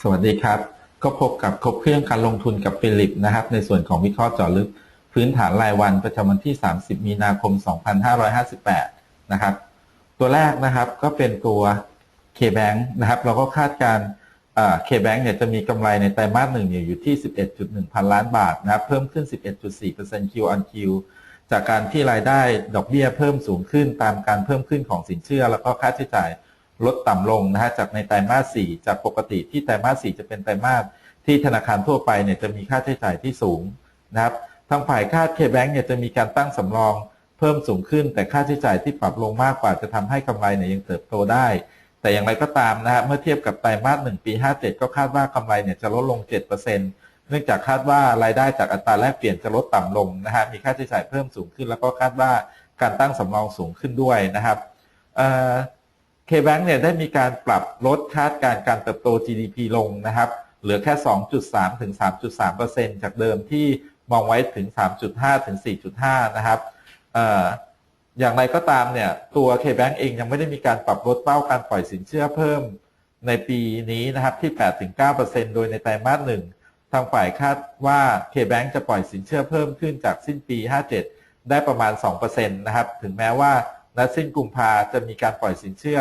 สวัสดีครับ ก็พบกับครบเครื่องการลงทุนกับฟิลิปนะครับ ในส่วนของวิเคราะห์เจาะลึก พื้นฐานรายวันประจำวันที่ 30 มีนาคม 2558 นะครับ ตัวแรกนะครับก็เป็นตัว K-Bank นะครับ เราก็คาดการเคแบงเนี่ยจะมีกำไรในไตรมาสหนึ่งเนี่ยอยู่ที่ 11.1 พันล้านบาทนะครับ เพิ่มขึ้น 11.4% Q on Q จากการที่รายได้ดอกเบี้ยเพิ่มสูงขึ้นตามการเพิ่มขึ้นของสินเชื่อ แล้วก็ค่าใช้จ่าย ลดต่ำลงนะฮะจากในไตรมาส 4 จากปกติที่ไตรมาส 4 จะเป็นไตรมาสที่ธนาคารทั่วไปเนี่ยจะมีค่าใช้จ่ายที่สูงนะครับทางฝ่ายค่าเคแบงก์เนี่ยจะมีการตั้งสำรองเพิ่มสูงขึ้น แต่ค่าใช้จ่ายที่ปรับลงมากกว่าจะทำให้กำไรเนี่ยยังเติบโตได้ แต่อย่างไรก็ตามนะฮะเมื่อเทียบกับไตรมาส 1 ปี 57 ก็คาดว่ากำไรเนี่ยจะลดลง 7%เนื่องจากคาดว่ารายได้จากอัตราแลกเปลี่ยนจะลดต่ำลงนะฮะมีค่าใช้จ่ายเพิ่มสูงขึ้น แล้วก็คาดว่าการตั้งสำรองสูงขึ้นด้วยนะครับ เคแบงเนี่ยได้มีการปรับลดคาดการการเติบโต GDP ลงนะครับ เหลือแค่ 2.3 ถึง 3.3%จากเดิมที่มองไว้ถึง 3.5 ถึง 4.5 นะครับอย่างไรก็ตามเนี่ยตัว K-Bank เองยังไม่ได้มีการปรับลดเป้าการปล่อยสินเชื่อเพิ่มในปีนี้นะครับที่ 8-9%โดยในไตรมาสหนึ่งทางฝ่ายคาดว่า K-Bank จะปล่อยสินเชื่อเพิ่มขึ้นจากสิ้นปี 57 ได้ประมาณ 2%นะครับ ถึงแม้ว่า ณสิ้นกุมภาจะมีการปล่อยสินเชื่อ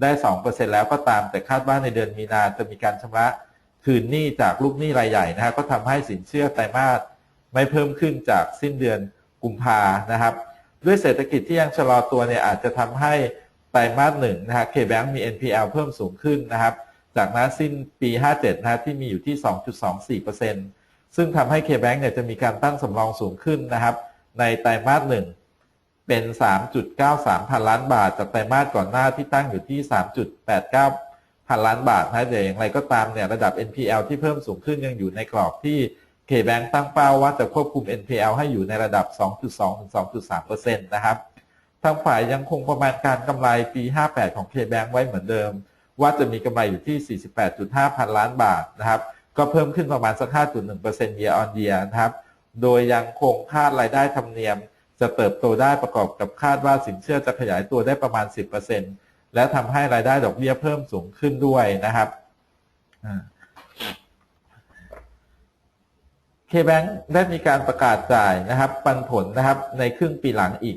ได้ 2%แล้วก็ตามแต่คาดว่าในเดือนมีนาจะมีการชำระคืนหนี้จากลูกหนี้รายใหญ่นะครับก็ทำให้สินเชื่อไตรมาสไม่เพิ่มขึ้นจากสิ้นเดือนกุมภานะครับ ด้วยเศรษฐกิจที่ยังชะลอตัวเนี่ยอาจจะทำให้ไตรมาสหนึ่งนะฮะ K-Bank มี NPL เพิ่มสูงขึ้นนะครับ จากนั้นสิ้นปี 57 นะที่มีอยู่ที่ 2.24%ซึ่งทำให้ K-Bank เนี่ยจะมีการตั้งสำรองสูงขึ้นนะครับ ในไตรมาสหนึ่ง เป็น 3.93 พันล้านบาท จากไตรมาสก่อนหน้าที่ตั้งอยู่ที่ 3.89 พันล้านบาทนะแต่อย่างไรก็ตามเนี่ยระดับ NPL ที่เพิ่มสูงขึ้นยังอยู่ในกรอบที่ K-Bank ตั้งเป้าว่าจะควบคุม NPL ให้อยู่ในระดับ 2.2 ถึง 2.3%นะครับทางฝ่ายยังคงประมาณการกำไรปี 58 ของ K-Bank ไว้เหมือนเดิม ว่าจะมีกำไรอยู่ที่ 48.5 พันล้านบาทนะครับ ก็เพิ่มขึ้นประมาณสัก 5.1% year on year นะครับ โดยยังคงคาดรายได้ธรรมเนียม จะเติบโตได้ประกอบกับคาดว่าสินเชื่อจะขยายตัวได้ประมาณ 10%และทำให้รายได้ดอกเบี้ยเพิ่มสูงขึ้นด้วยนะครับเคแบงได้มีการประกาศจ่ายนะครับ ปันผลนะครับในครึ่งปีหลังอีก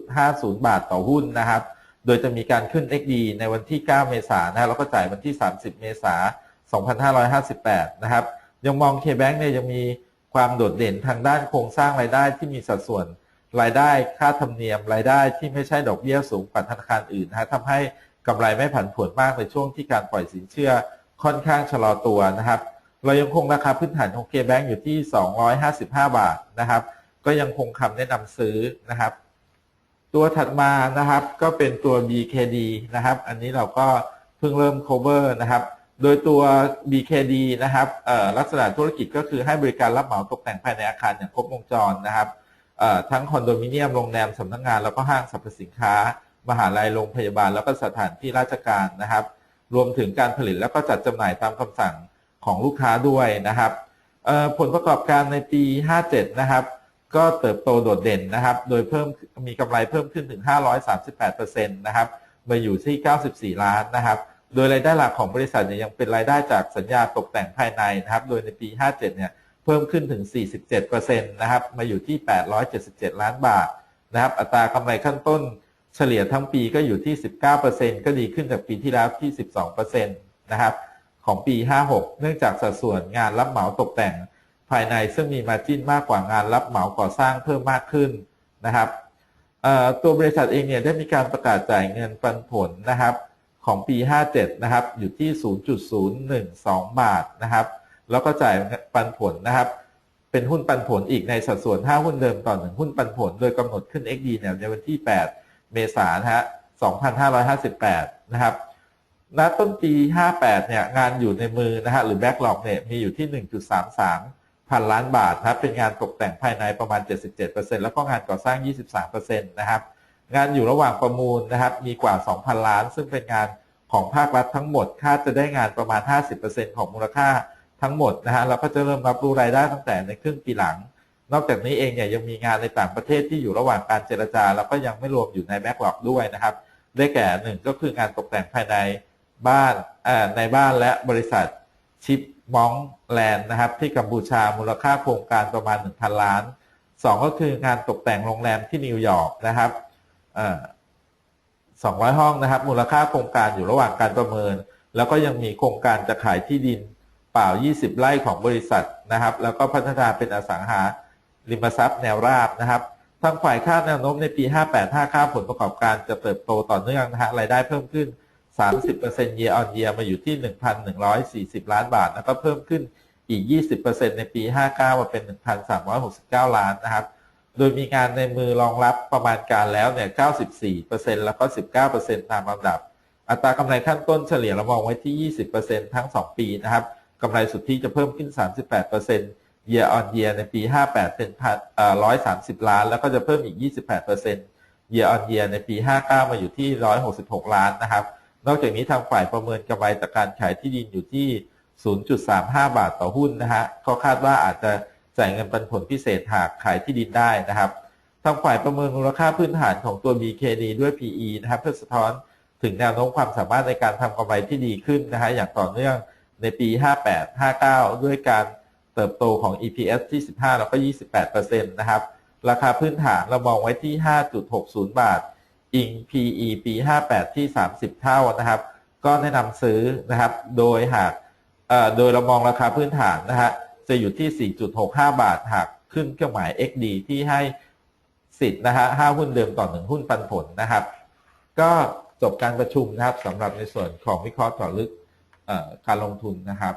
3.50 บาทต่อหุ้นนะครับ โดยจะมีการขึ้น XD ในวันที่ 9 เมษายนนะแล้วก็จ่ายวันที่ 30 เมษายน 2558 นะครับ ยังมองเคแบงเนี่ยยังมีความโดดเด่นทางด้านโครงสร้างรายได้ที่มีสัดส่วน รายได้ค่าธรรมเนียม รายได้ที่ไม่ใช่ดอกเบี้ยสูงกว่าธนาคารอื่นนะทำให้กำไรไม่ผันผวนมากในช่วงที่การปล่อยสินเชื่อค่อนข้างชะลอตัวนะครับ เรายังคงราคาพื้นฐานของเคแบงอยู่ที่ 255 บาทนะครับ ก็ยังคงคำแนะนำซื้อนะครับ ตัวถัดมานะครับก็เป็นตัว BKD นะครับ อันนี้เราก็เพิ่งเริ่ม cover นะครับ โดยตัว BKD นะครับลักษณะธุรกิจก็คือให้บริการรับเหมาตกแต่งภายในอาคารอย่างครบวงจรนะครับ ทั้งคอนโดมิเนียมโรงแรมสำนักงงานแล้วก็ห้างสรรพสินค้า มหาลัยโรงพยาบาล แล้วก็สถานที่ราชการนะครับ รวมถึงการผลิตแล้วก็จัดจำหน่ายตามคำสั่งของลูกค้าด้วยนะครับผลประกอบการในปี 57 นะครับ ก็เติบโตโดดเด่นนะครับ โดยเพิ่มมีกำไรเพิ่มขึ้นถึง 538%นะครับ มาอยู่ที่ 94 ล้านนะครับ โดยรายได้หลักของบริษัทเนี่ยยังเป็นรายได้จากสัญญาตกแต่งภายในนะครับ โดยในปี 57 เนี่ย เพิ่มขึ้นถึง 47%นะครับ มาอยู่ที่ 877 ล้านบาทนะครับ อัตรากำไรขั้นต้นเฉลี่ยทั้งปีก็อยู่ที่ 19%ก็ดีขึ้นจากปีที่แล้วที่ 12%นะครับ ของปี 56 เนื่องจากสัดส่วนงานรับเหมาตกแต่งภายในซึ่งมีมาจิ้นมากกว่างานรับเหมาก่อสร้างเพิ่มมากขึ้นนะครับตัวบริษัทเองเนี่ยได้มีการประกาศจ่ายเงินปันผลนะครับของปี 57 นะครับ อยู่ที่ 0.012 บาทนะครับ แล้วก็จ่ายปันผลนะครับ เป็นหุ้นปันผลอีกในสัดส่วน 5 หุ้นเดิมต่อหนึ่งหุ้นปันผล โดยกำหนดขึ้น XD เนี่ยในวันที่ 8 เมษายนฮะ2558 นะครับณต้นปี 58 เนี่ยงานอยู่ในมือนะฮะหรือแบ็กหลอกเนี่ยมีอยู่ที่ 1.33 พันล้านบาทครับเป็นงานตกแต่งภายในประมาณ 77%แล้วก็งานก่อสร้าง 23%นะครับงานอยู่ระหว่างประมูลนะครับมีกว่า 2,000 ล้าน ซึ่งเป็นงานของภาครัฐทั้งหมดคาดจะได้งานประมาณ 50%ของมูลค่า ทั้งหมดนะฮะเราก็จะเริ่มรับรู้รายได้ตั้งแต่ในครึ่งปีหลัง นอกจากนี้เองเนี่ยยังมีงานในต่างประเทศที่อยู่ระหว่างการเจรจา แล้วก็ยังไม่รวมอยู่ในแบ็กหลอกด้วยนะครับ ได้แก่หนึ่งก็คืองานตกแต่งภายในบ้านในบ้านและบริษัทชิปมองแลนด์นะครับที่กัมพูชามูลค่าโครงการประมาณ 1,000 ล้านสองก็คืองานตกแต่งโรงแรมที่นิวยอร์กนะครับเอ่อ200 ห้องนะครับ มูลค่าโครงการอยู่ระหว่างการประเมิน แล้วก็ยังมีโครงการจะขายที่ดิน เปล่า 20 ไร่ของบริษัทนะครับ แล้วก็พัฒนาเป็นอสังหาริมทรัพย์แนวราบนะครับทางฝ่ายคาดแนวโน้มในปี 58 5ค่าผลประกอบการจะเติบโตต่อเนื่องนะฮะรายได้เพิ่มขึ้น 30% year on year มาอยู่ที่ 1,140 ล้านบาท แล้วก็เพิ่มขึ้นอีก 20%ในปี 59 มาเป็น 1,369 ล้านนะครับ โดยมีงานในมือรองรับประมาณการแล้วเนี่ย 94%แล้วก็ 19%ตามลำดับ อัตรากำไรขั้นต้นเฉลี่ยเรามองไว้ที่ 20%ทั้ง 2 ปีนะครับ กำไรสุทธิจะเพิ่มขึ้น 38% year on year ในปี 58 เป็น130 ล้าน แล้วก็จะเพิ่มอีก 28% year on year ในปี 59 มาอยู่ที่ 166 ล้านนะครับ นอกจากนี้ทางฝ่ายประเมินกำไรจากการขายที่ดินอยู่ที่ 0.35 บาทต่อหุ้นนะฮะเขาคาดว่าอาจจะจ่ายเงินปันผลพิเศษหากขายที่ดินได้นะครับ ทางฝ่ายประเมินมูลค่าพื้นฐานของตัว BKD ด้วย PE นะครับเพื่อสะท้อนถึงแนวโน้มความสามารถในการทำกำไรที่ดีขึ้นนะฮะอย่างต่อเนื่อง ในปี 58 59 ด้วยการเติบโตของ EPS ที่ 15 แล้วก็ 28%นะครับ ราคาพื้นฐานเรามองไว้ที่ 5.60 บาท อิง PE ปี 58 ที่ 30 เท่านะครับ ก็แนะนำซื้อนะครับ โดยหากโดยเรามองราคาพื้นฐานนะฮะ จะอยู่ที่ 4.65 บาท หากขึ้นเครื่องหมาย XD ที่ให้สิทธิ์นะฮะ5หุ้นเดิมต่อ 1 หุ้นปันผลนะครับ ก็จบการประชุมนะครับสำหรับในส่วนของวิเคราะห์เจาะลึก การลงทุนนะครับ